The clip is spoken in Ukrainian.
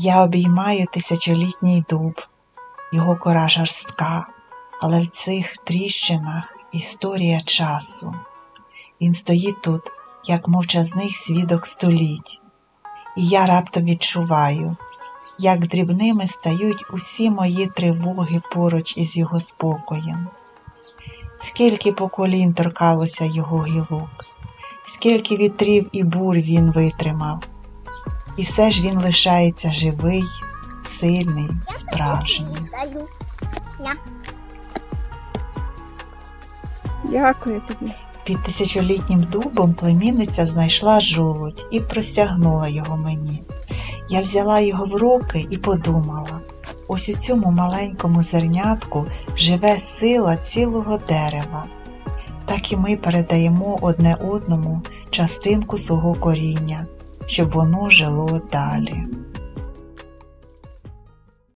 Я обіймаю тисячолітній дуб, його кора жорстка, але в цих тріщинах історія часу. Він стоїть тут, як мовчазний свідок століть, і я раптом відчуваю, як дрібними стають усі мої тривоги поруч із його спокоєм. Скільки поколінь торкалося його гілок, скільки вітрів і бур він витримав, і все ж він лишається живий, сильний, справжній. Дякую тобі. Під тисячолітнім дубом племінниця знайшла жолудь і простягнула його мені. Я взяла його в руки і подумала: ось у цьому маленькому зернятку живе сила цілого дерева. Так і ми передаємо одне одному частинку свого коріння, щоб воно жило далі.